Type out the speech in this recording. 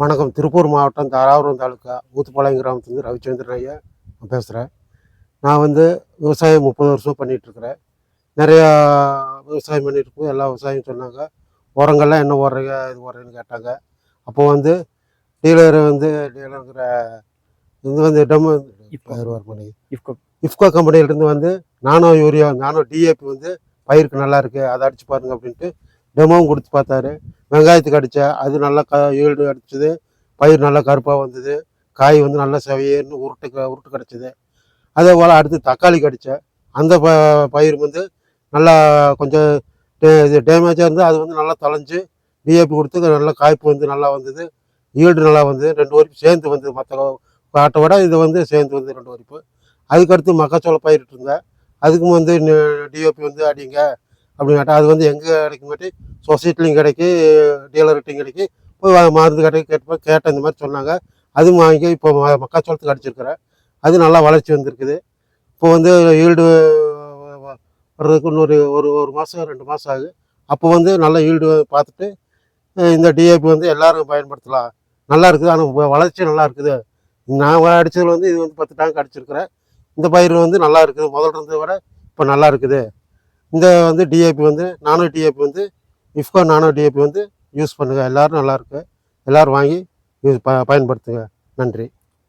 வணக்கம். திருப்பூர் மாவட்டம் தாராபுரம் தாலுக்கா ஊத்துப்பாளையம் கிராமத்துலேருந்து ரவிச்சந்திரன் ஐயா நான் பேசுகிறேன் நான் வந்து விவசாயம் முப்பது வருஷம் பண்ணிகிட்ருக்கிறேன் நிறையா விவசாயம் பண்ணிட்டு இருக்கும் எல்லா விவசாயம் சொன்னாங்க உரங்கள்லாம் என்ன உரங்க இது உரன்னு கேட்டாங்க. அப்போ வந்து டீலர் வந்து டீலருங்கிற இது வந்து டெமோ இஃப்கோ. இஃப்கோ. கம்பெனியிலேருந்து வந்து நானோ யூரியா நானோ டிஏபி வந்து பயிருக்கு நல்லா இருக்குது அதை அடிச்சு பாருங்க அப்படின்ட்டு டெமோவும் கொடுத்து பார்த்தாரு. வெங்காயத்துக்கு அடித்தேன் அது நல்லா க ஈல்டு அடிச்சது. பயிர் நல்லா கருப்பாக வந்தது. காய் வந்து நல்லா செவையேன்னு உருட்டு க- உருட்டு கிடச்சிது. அதே போல் அடுத்து தக்காளிக்கு அடித்தேன் அந்த ப பயிர் வந்து நல்லா கொஞ்சம் டே- இது டேமேஜாக இருந்து அது வந்து நல்லா தொலைஞ்சு டிஏபி கொடுத்து நல்லா காய்ப்பு வந்து நல்லா வந்தது. ஈல்டு நல்லா வந்தது. ரெண்டு வரைக்கும் சேர்ந்து வந்தது. மற்ற காட்டை விட இது வந்து சேர்ந்து வந்து ரெண்டு வரைப்பு அதுக்கடுத்து மக்காச்சோளம் பயிரிட்டு இருந்தேன். அதுக்கும் வந்து டிஓபி வந்து அடிங்க. அப்படின்னு கேட்டால் அது வந்து எங்கே கிடைக்குமாட்டி சொசைட்டிலையும் கிடைக்கி டீலர்கிட்டையும் கிடைக்கி போய் மருந்து கடைக்கு கேட்டப்போ கேட்டேன் இந்த மாதிரி சொன்னாங்க. அதுவும் வாங்கி இப்போ ம- மக்காச்சோளத்துக்கு அடிச்சிருக்கிறேன் அது நல்லா வளர்ச்சி வந்திருக்குது. இப்போ வந்து ஈல்டு வர்றதுக்கு இன்னொரு ஒரு ஒரு மாதம் ரெண்டு மாதம் ஆகுது. அப்போ வந்து நல்ல ஈல்டு பார்த்துட்டு இந்த டிஏபி வந்து எல்லோரும் பயன்படுத்தலாம். நல்லா இருக்குது. ஆனால் வளர்ச்சி நல்லா இருக்குது. நான் அடித்ததில் வந்து இது வந்து பத்து டேங்க் அடிச்சிருக்கிறேன். இந்த பயிர் வந்து நல்லா இருக்குது. முதல்ல இருந்ததை விட இப்போ நல்லா இருக்குது. இந்த வந்து டிஏபி வந்து நானோ டிஏபி வந்து இஃப்கோ நானோ டிஏபி வந்து யூஸ் பண்ணுங்கள் எல்லோரும் நல்லாயிருக்கு எல்லோரும் வாங்கி யூஸ் ப பயன்படுத்துங்க. நன்றி.